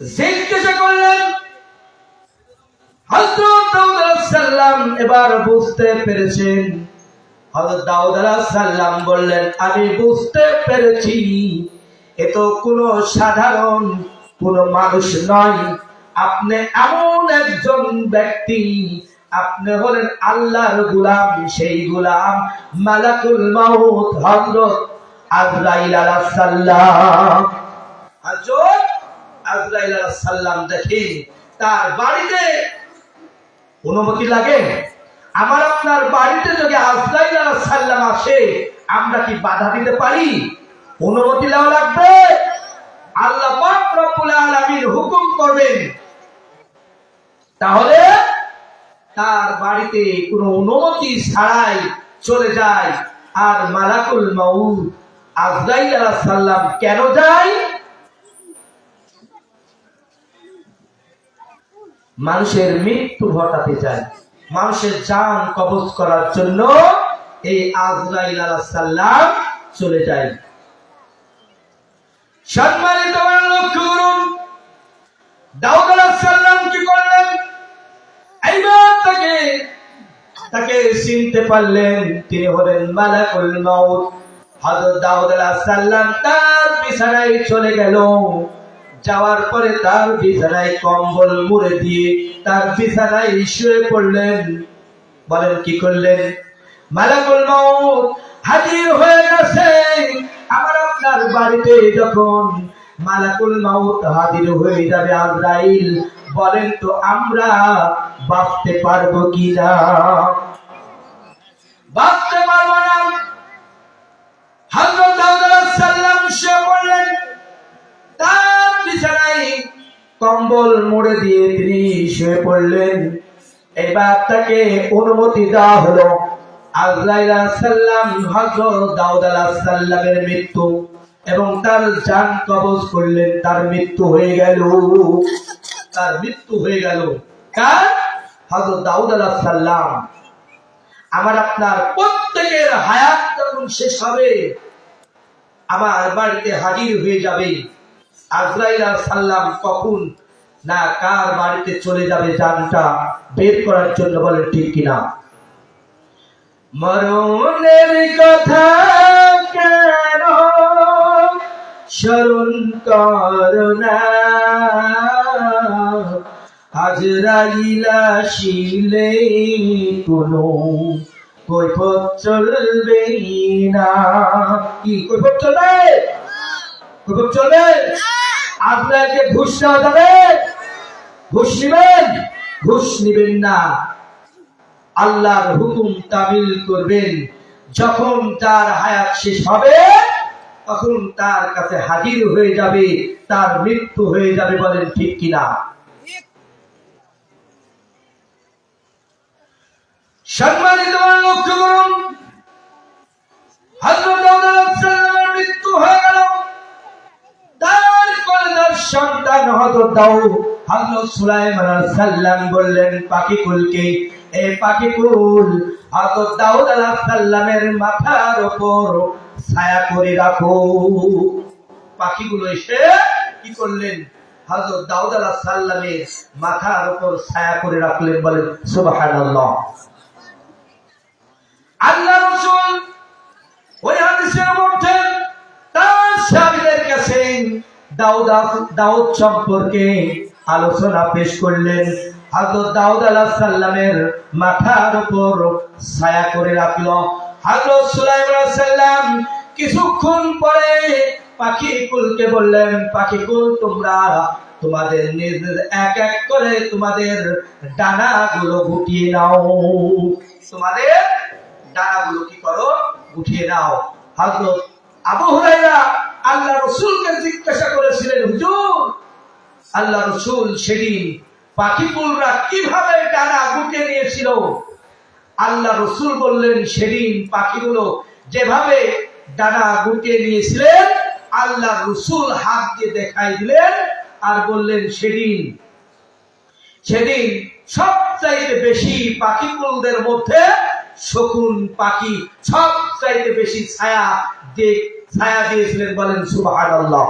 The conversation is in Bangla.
জিজ্ঞাসা করলেন এবার বুঝতে পেরেছেন? দাউদ বললেন, আমি বুঝতে পেরেছি। এ তো কোনো সাধারণ কোনো মানুষ নয়। আপনি এমন একজন ব্যক্তি। আপনি হলেন আল্লাহর গোলাম, সেই গোলাম মালাকুল মাউত হযরত আজরাইল সালাম। হযরত আজরাইল আলাইহিস সালাম তার বাড়িতে অনুমতি লাগে? আমার আপনার বাড়িতে যদি আজরাইল সালাম আসে, আমরা কি বাধা দিতে পারি? অনুমতি নেওয়া লাগবে? আল্লাহ পাক হুকুম করবেন। তাহলে তার বাড়িতে কোনো অনুমতি ছাড়াই চলে যায়। আর মালাকুল মাউত আজরাইল আলাইহিস সালাম কেন যায়? মানুষের মৃত্যু ঘটাতে যায় মানুষের জান কবজ করার জন্য এই আজরাইল আলাইহিস সালাম চলে যায়। সম্মানিত তাকে তাকে চিনতে পারলেন, তিনি হলেন তার বিছানায় চলে গেল। যাওয়ার পরে তার বিছানায় কম্বল মুড়ে দিয়ে তার বিছানায় শুয়ে পড়লেন। বলেন, কি করলেন? মালাকুল মাউত হাজির হয়ে গেছে। আমার আপনার বাড়িতে যখন মালাকুল মাউত হাজির হয়ে যাবে আজরাইল, বলেন তো আমরা বাঁচতে পারব কি না বাঁচতে কম্বল মুড়ে দিয়ে তিনি শুয়ে পড়লেন। এবার তাকে অনুমতি দেওয়া হলো আজরাইল আলাইহিস সালাম দাউদ আলাইহিস সালামের মৃত্যু এবং তার জান কবজ করলেন। তার মৃত্যু হয়ে গেল, তার মৃত্যু হয়ে গেল। কার? হযরত দাউদ আলাইহিস সালাম। আমার আপনার প্রত্যেকের হায়াত যখন শেষ হবে, আমার বাড়িতে হাজির হয়ে যাবে। আজরাইল সালাম কখন না কার বাড়িতে চলে যাবে জানটা বের করার জন্য বলে ঠিক কিনা মরণের কথা কেন স্মরণ করোনা আজরাইলা শিলে কোনো কৈফত চলবে না। কি কৈফত চলবে? কৈফত চলবে? আপনাকে ঘুষ দেওয়া যাবে? ঘুষ নিবেন? ঘুষ নিবেন না। আল্লাহর হুকুম তামিল করবেন। যখন তার হায়াত শেষ হবে, তখন তার কাছে হাজির হয়ে যাবে, তার মৃত্যু হয়ে যাবে বলেন ঠিক কিনা? সম্মানিত লক্ষ্য করুন মৃত্যু হয়ে গেল। তার সন্তান হযরত দাউদ। হযরত সুলাইমান আলাইহিস বললেন, পাখিকুলকে এই পাখিকুল, হযরত দাউদ আলাইহিস সালামের মাথার উপর ছায়া করে রাখো। পাখিগুলো এসে কি করলেন? হযরত দাউদ আলাইহিস সালামের মাথার উপর ছায়া করে রাখলেন, বলেন, সুবহানাল্লাহ। আল্লাহ রসুল ওই হাদিসের মধ্যে তার সাহাবীদের কাছে দাউদ দাউদ সম্পর্কে আলোচনা পেশ করলেন হযরত দাউদ আলাইহিস সালামের মাথার উপর ছায়া করে রাখল। হযরত সুলাইমান আলাইহিস সালাম কিছুক্ষণ পরে পাখি কুলকে বললেন, পাখি কুল, তোমরা তোমাদের নিজের এক এক করে তোমাদের ডানাগুলো গুটিয়ে নাও। তোমাদের ডানাগুলো কি করো? উঠিয়ে নাও। হযরত আবু হুরায়রা আল্লাহ রাসূলকে জিজ্ঞাসা করেছিলেন, হুজুর আল্লাহ রসুল সেদিন পাখিকুলরা কীভাবে ডানা গুটিয়ে নিয়েছিল? আল্লাহ রসুল বললেন, সেদিন পাখিগুলো যেভাবে ডানা গুটিয়ে নিয়েছিলেন, আল্লাহ রসুল হাত দিয়ে দেখাই দিলেন আর বললেন, সেদিন সেদিন সবচাইতে বেশি পাখিকুলদের মধ্যে শকুন পাখি সবচাইতে বেশি ছায়া দিয়ে, ছায়া দিয়েছিলেন বলেন, সুবহানাল্লাহ।